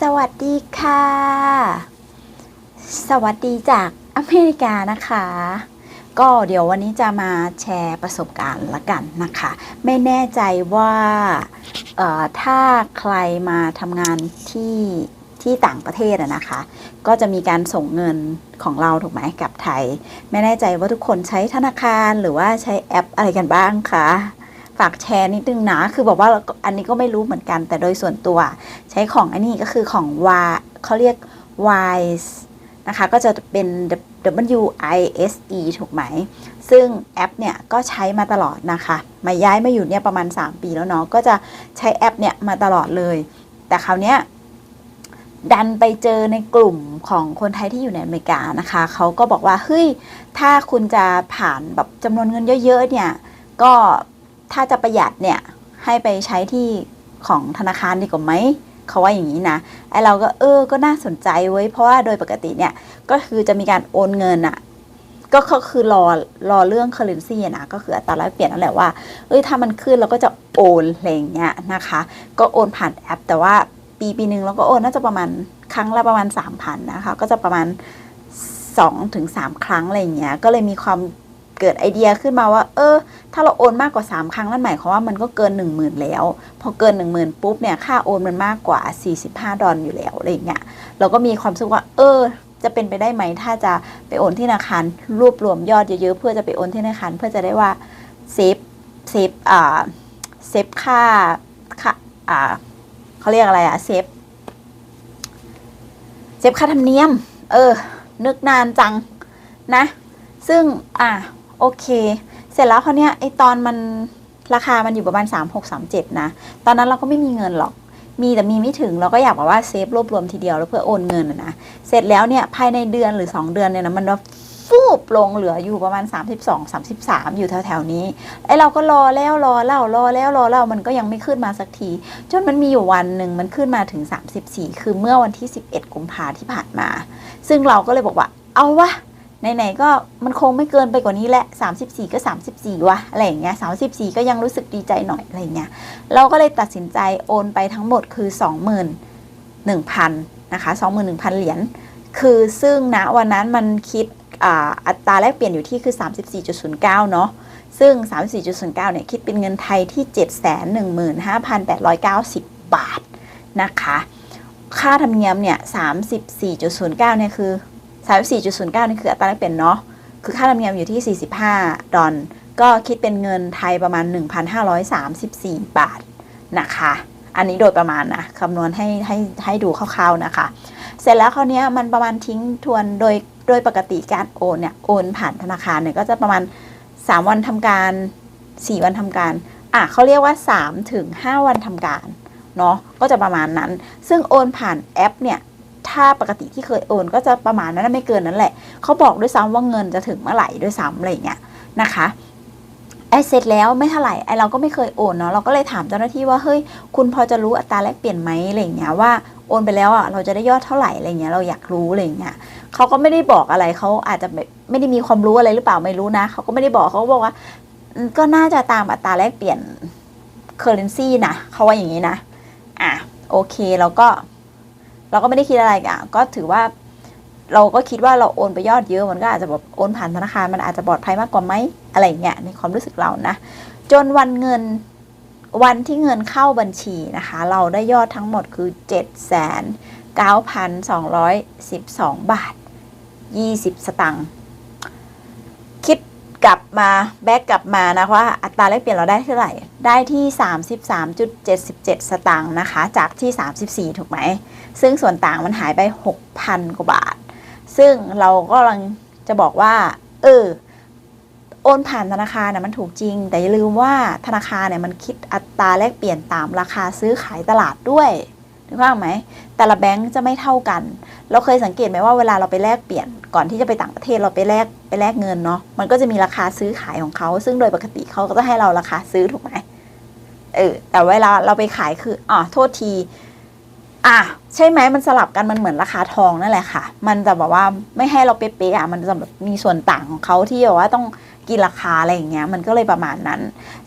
สวัสดีค่ะ สวัสดีจากอเมริกานะคะ ก็เดี๋ยววันนี้จะมาแชร์ประสบการณ์ละกันนะคะ ไม่แน่ใจว่าถ้าใครมาทำงานที่ที่ต่างประเทศนะคะ ก็จะมีการส่งเงินของเราถูกไหมกับไทย ไม่แน่ใจว่าทุกคนใช้ธนาคารหรือว่าใช้แอปอะไรกันบ้างคะ ฝากแชร์นิดนึงนะคือบอกว่าอันนี้ก็ไม่รู้เหมือนกัน แต่โดยส่วนตัวใช้ของอันนี้ก็คือของวาเขาเรียก Wise นะคะก็จะเป็น W I S E ถูกไหม ซึ่งแอปเนี่ยก็ใช้มาตลอดนะคะ มาย้ายมาอยู่เนี่ยประมาณ 3 ปีแล้วเนาะ ก็จะใช้แอปเนี่ยมาตลอดเลย แต่คราวเนี้ยดันไปเจอในกลุ่มของคนไทยที่อยู่ในอเมริกานะคะ เขาก็บอกว่า เฮ้ย ถ้าคุณจะผ่านแบบจำนวนเงินเยอะ ๆ เนี่ย ก็ ถ้าจะประหยัดเนี่ยให้ไปใช้ที่ของธนาคารดีกว่าไหมเขาว่าอย่างนี้นะไอเราก็เออก็น่าสนใจเว้ยเพราะว่าโดยปกติเนี่ยก็คือจะมีการโอนเงินอะก็คือรอรอเรื่อง currency นะก็คืออัตราแลกเปลี่ยนนั่นแหละว่าเอ้ยถ้ามันขึ้นเราก็จะโอนอะไรอย่างเงี้ยนะคะ ก็โอนผ่านแอป แต่ว่าปีปีหนึ่งเราก็โอนน่าจะประมาณครั้งละประมาณ 3,000นะคะก็จะประมาณ2-3ถึงครั้งอะไรอย่างเงี้ยก็เลยมีความ เกิดไอเดียขึ้นมาว่า เออ ถ้าเราโอนมากกว่า 3 ครั้งนั่นหมายความว่ามันก็เกิน 1 0,000 แล้ว พอเกิน 1 0,000 ปุ๊บเนี่ยค่าโอนมันมากกว่า 45 ดอลอยู่แล้วอะไรอย่างเงี้ยเราก็มีความรู้สึกว่า เออ จะเป็นไปได้ไหม ถ้าจะไปโอนที่ธนาคารรวบรวมยอดเยอะๆเพื่อจะไปโอนที่ธนาคารเพื่อจะได้ว่าเซฟเซฟอ่าเซฟค่าค่าอ่าเขาเรียกอะไรอะเซฟเซฟค่าธรรมเนียม เออ นึกนานจังนะ ซึ่งอะ โอเค เสร็จแล้วเขาเนี้ยไอตอนมันราคามันอยู่ประมาณ 3 6 3 7 นะ ตอนนั้นเราก็ไม่มีเงินหรอก มีแต่มีไม่ถึงเราก็อยากแบบว่าเซฟรวบรวมทีเดียวแล้วเพื่อโอนเงินนะ เสร็จแล้วเนี่ยภายในเดือนหรือ 2 เดือนเนี่ยนะมันว่าฟูบลงเหลืออยู่ประมาณ 32 33 อยู่แถวๆนี้ไอเราก็รอแล้วรอเล่ารอแล้วรอเล่ามันก็ยังไม่ขึ้นมาสักที จนมันมีอยู่วันหนึ่งมันขึ้นมาถึง 34 คือเมื่อวันที่ 11 กุมภาที่ผ่านมา ซึ่งเราก็เลยบอกว่า เอาวะ ไหนๆก็มันคงไม่เกินไปกว่านี้แหละ 34 ก็ 34วะอะไรอย่างเงี้ย34 ก็ยังรู้สึกดีใจหน่อยอะไรอย่างเงี้ยเราก็เลยตัดสินใจโอนไปทั้งหมดคือ 21,000นะคะ21,000 เหรียญคือซึ่งณวันนั้นมันคิดอ,อัตราแลกเปลี่ยนอยู่ที่คือ 34.09 เนาะซึ่ง 34.09 เนี่ยคิดเป็นเงินไทยที่ 715,890 บาทนะคะ ค่าธรรมเนียมเนี่ย 34.09 เนี่ยคือ 34.09นี่คืออัตราแลกเปลี่ยนเนาะคือค่าธรรมเนียมอยู่ที่ 45 ดอลก็คิดเป็นเงินไทยประมาณ 1,534 บาทนะคะ อันนี้โดยประมาณนะคำนวณให้ให้ให้ดูคร่าวๆนะคะ เสร็จแล้วคราวนี้มันประมาณทิ้งทวนโดยโดยปกติการโอนเนี่ยโอนผ่านธนาคารเนี่ยก็จะประมาณ 3 วันทำการ 4 วันทำการอะเขาเรียกว่า 3 ถึง 5 วันทำการเนาะก็จะประมาณนั้น ซึ่งโอนผ่านแอปเนี่ย ถ้าปกติที่เคยโอนก็จะประมาณนั้นไม่เกินนั้นแหละ เขาบอกด้วยซ้ำว่าเงินจะถึงเมื่อไหร่ด้วยซ้ำอะไรอย่างเงี้ยนะคะไอเสร็จแล้วไม่เท่าไหร่ไอเราก็ไม่เคยโอนเนาะเราก็เลยถามเจ้าหน้าที่ว่าเฮ้ยคุณพอจะรู้อัตราแลกเปลี่ยนไหมอะไรอย่างเงี้ยว่าโอนไปแล้วอะเราจะได้ยอดเท่าไหร่อะไรเงี้ยเราอยากรู้อะไรอย่างเงี้ยเขาก็ไม่ได้บอกอะไรเขาอาจจะแบบไม่ได้มีความรู้อะไรหรือเปล่าไม่รู้นะเขาก็ไม่ได้บอกเขาบอกว่า ก็น่าจะตามอัตราแลกเปลี่ยน currency นะเขาว่าอย่างนี้นะอะโอเคเราก็ เราก็ไม่ได้คิดอะไรอะก็ถือว่า เราก็คิดว่าเราโอนไปยอดเยอะมันก็อาจจะแบบโอนผ่านธนาคารมันอาจจะปลอดภัยมากกว่าไหมอะไรเงี้ยในความรู้สึกเรานะ จนวันเงินวันที่เงินเข้าบัญชีนะคะ เราได้ยอดทั้งหมดคือ 7 9 2 1 2 บาท 20 สตังค์คิด กลับมาแบ็กกลับมานะว่าอัตราแลกเปลี่ยนเราได้เท่าไหร่ ได้ที่ 33.77 สตางค์นะคะ จากที่ 34 ถูกไหม ซึ่งส่วนต่างมันหายไป 6,000 กว่าบาท ซึ่งเราก็กำลังจะบอกว่า เออ โอนผ่านธนาคารนะมันถูกจริง แต่อย่าลืมว่าธนาคารเนี่ยมันคิดอัตราแลกเปลี่ยนตามราคาซื้อขายตลาดด้วยถูกต้องไหม แต่ละแบงก์จะไม่เท่ากัน เราเคยสังเกตไหมว่าเวลาเราไปแลกเปลี่ยน ก่อนที่จะไปต่างประเทศเราไปแลกไปแลกเงินเนาะมันก็จะมีราคาซื้อขายของเขา ซึ่งโดยปกติเขาก็จะให้เราราคาซื้อถูกไหมเออแต่เวลาเราไปขายคืออ๋อโทษที อะใช่ไหมมันสลับกันมันเหมือนราคาทองนั่นแหละค่ะ มันจะบอกว่าไม่ให้เราเป๊ะๆอะมันจะแบบมีส่วนต่างของเขาที่แบบว่าต้อง กินราคาอะไรอย่างเงี้ยมันก็เลยประมาณนั้น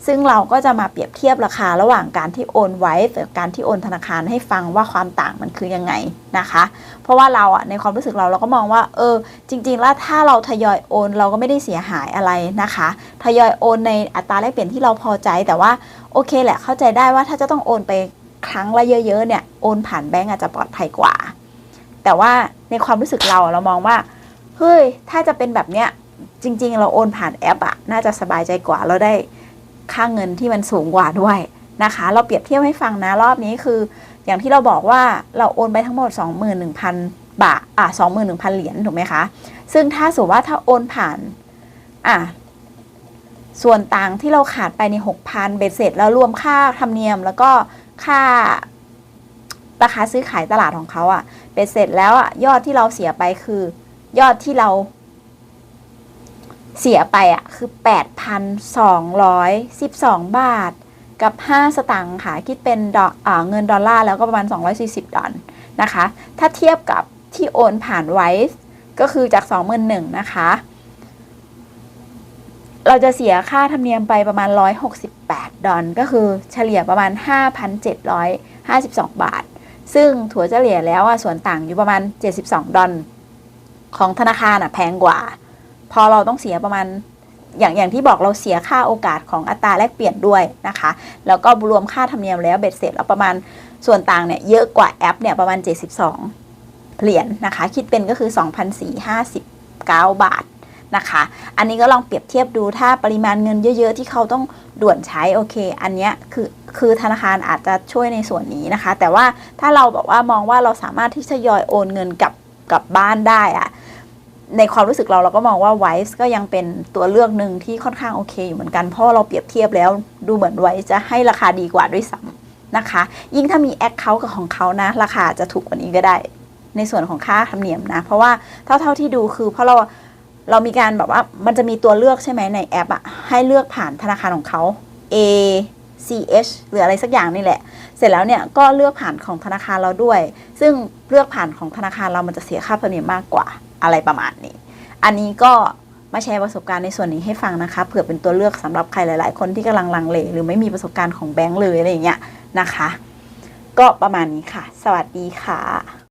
ซึ่งเราก็จะมาเปรียบเทียบราคาระหว่างการที่โอนไว้กับการที่โอนธนาคารให้ฟังว่าความต่างมันคือยังไงนะคะ เพราะว่าเราอะในความรู้สึกเราเราก็มองว่าเออจริง ๆ แล้วถ้าเราทยอยโอนเราก็ไม่ได้เสียหายอะไรนะคะ ทยอยโอนในอัตราแลกเปลี่ยนที่เราพอใจแต่ว่าโอเคแหละเข้าใจได้ว่าถ้าจะต้องโอนไปครั้งละเยอะๆเนี่ยโอนผ่านแบงก์อาจจะปลอดภัยกว่า แต่ว่าในความรู้สึกเราเรามองว่าเฮ้ยถ้าจะเป็นแบบเนี้ย จริง ๆ เราโอนผ่านแอปอะน่าจะสบายใจกว่าเราได้ค่าเงินที่มันสูงกว่าด้วยนะคะ เราเปรียบเทียบให้ฟังนะรอบนี้คือ อย่างที่เราบอกว่าเราโอนไปทั้งหมด 21,000 บาทอะ21,000 เหรียญถูกไหมคะ ซึ่งถ้าสมมติว่าถ้าโอนผ่านอะส่วนต่างที่เราขาดไปใน 6,000 เบ็ดเสร็จแล้วรวมค่าธรรมเนียมแล้วก็ค่าราคาซื้อขายตลาดของเขาอะเบ็ดเสร็จแล้วอะยอดที่เราเสียไปคือ ยอดที่เรา เสียไปอะคือ 8,212 บาท กับ 5 สตางค์ค่ะ คิดเป็นดออเงินดอลลาร์แล้วก็ประมาณ 240 ดอลนะคะ ถ้าเทียบกับที่โอนผ่านไวส์ก็คือจาก 21,000นะคะ เราจะเสียค่าธรรมเนียมไปประมาณ 168 ดอลก็คือเฉลี่ยประมาณ 5,752 บาท ซึ่งถั่วเฉลี่ยแล้วอะส่วนต่างอยู่ประมาณ 72 ดอลของธนาคารอะแพงกว่า พอเราต้องเสียประมาณอย่างอย่างที่บอกเราเสียค่าโอกาสของอัตราแลกเปลี่ยนด้วยนะคะ แล้วก็รวมค่าธรรมเนียมแล้วเบ็ดเสร็จแล้วประมาณส่วนต่างเนี่ยเยอะกว่าแอปเนี่ยประมาณ 72 เหรียญนนะคะ คิดเป็นก็คือ 2,459 บาทนะคะ อันนี้ก็ลองเปรียบเทียบดูถ้าปริมาณเงินเยอะๆ ที่เขาต้องด่วนใช้โอเค อันเนี้ยคือคือธนาคารอาจจะช่วยในส่วนนี้นะคะ แต่ว่าถ้าเราบอกว่ามองว่าเราสามารถที่จะยอยโอนเงินกลับกลับบ้านได้อะ ในความรู้สึกเราเราก็มองว่าไวส์ก็ยังเป็นตัวเลือกหนึ่งที่ค่อนข้างโอเคอยู่เหมือนกัน เพราะเราเปรียบเทียบแล้วดูเหมือนไวส์จะให้ราคาดีกว่าด้วยซ้ำนะคะ ยิ่งถ้ามีแอคเคาท์กับของเขานะ ราคาจะถูกกว่านี้ก็ได้ ในส่วนของค่าธรรมเนียมนะ เพราะว่าเท่าเท่าที่ดูคือ เพราะเราเรามีการแบบว่ามันจะมีตัวเลือกใช่ไหมในแอปอะให้เลือกผ่านธนาคารของเขา A C H หรืออะไรสักอย่างนี่แหละ เสร็จแล้วเนี่ยก็เลือกผ่านของธนาคารเราด้วย ซึ่งเลือกผ่านของธนาคารเรามันจะเสียค่าธรรมเนียมมากกว่าอะไรประมาณนี้ อันนี้ก็มาแชร์ประสบการณ์ในส่วนนี้ให้ฟังนะคะเผื่อเป็นตัวเลือกสำหรับใครหลาย ๆ คนที่กำลังลังเลหรือไม่มีประสบการณ์ของแบงก์เลยอะไรอย่างเงี้ยนะคะ ก็ประมาณนี้ค่ะ สวัสดีค่ะ